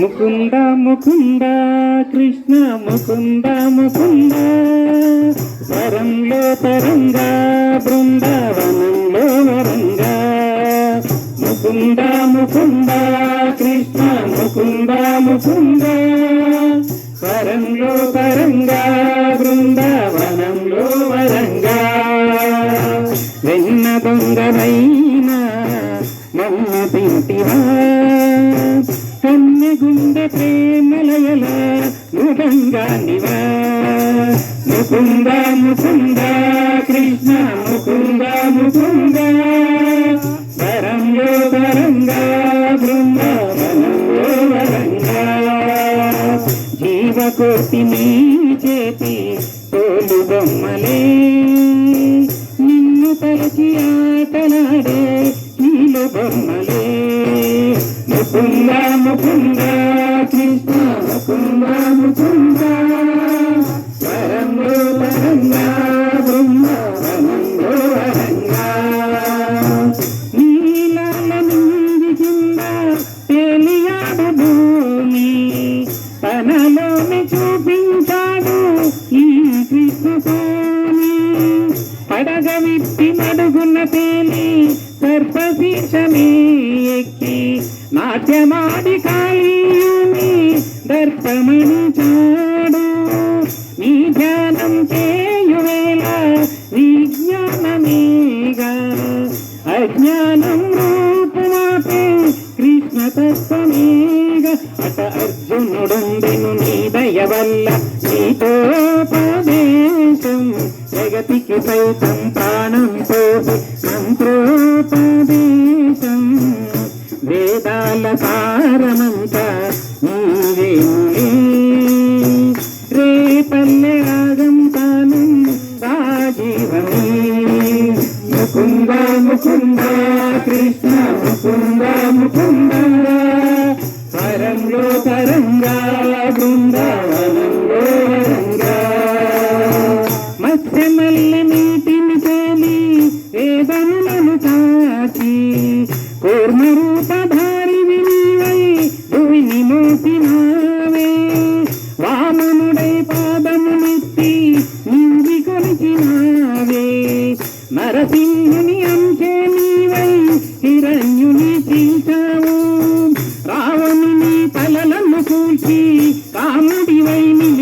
ముకుంద ముకుంద కృష్ణ ముకుంద ముకుంద వరంలో తరంగా బృందా ముకుంద ముకుంద కృష్ణ ముకుంద ముకుంద. వరంలో పరంగా బృందావనంలో వరంగా. వెన్న దొంగనైనా నన్న పింటివా. కన్నె గుండె ప్రేమలయల మృదంగా నివా. ముకుంద ముకుంద కృష్ణ ముకుంద ముకుంద. జీవకోటి నీ చేతి తోలు బొమ్మలే. నిన్ను తలచి ఆటలాడే నీలు బొమ్మలే. ముకుంద ముకుంద కృష్ణ ముకుంద ముకుంద. కృష్ణ స్వామి పడగ విప్పి మడుగున్న తేలి సర్పశీర్షమే ఎక్కి నాట్యమాడి కాళీయుని దర్పమణి చాడు నీ ధ్యానం చేయువేళ విజ్ఞానమేగా అజ్ఞానం రూపుమాపే కృష్ణ తత్వమేగా అట అర్జునుడుండెను నీ దయ వల్ల నీతోపదేశం జగతికి సైతం ప్రాణం పోసి మంత్రోపదేశం వేదాల సారమంత నీవే రేపల్లె రాగం తాను రాజీవమే. ముకుంద ముకుంద కృష్ణ ముకుంద ముకుంద. రంగా. బృందావనంగా మత్స్యమల్ల నీటిని తోమి వేదములను కాచి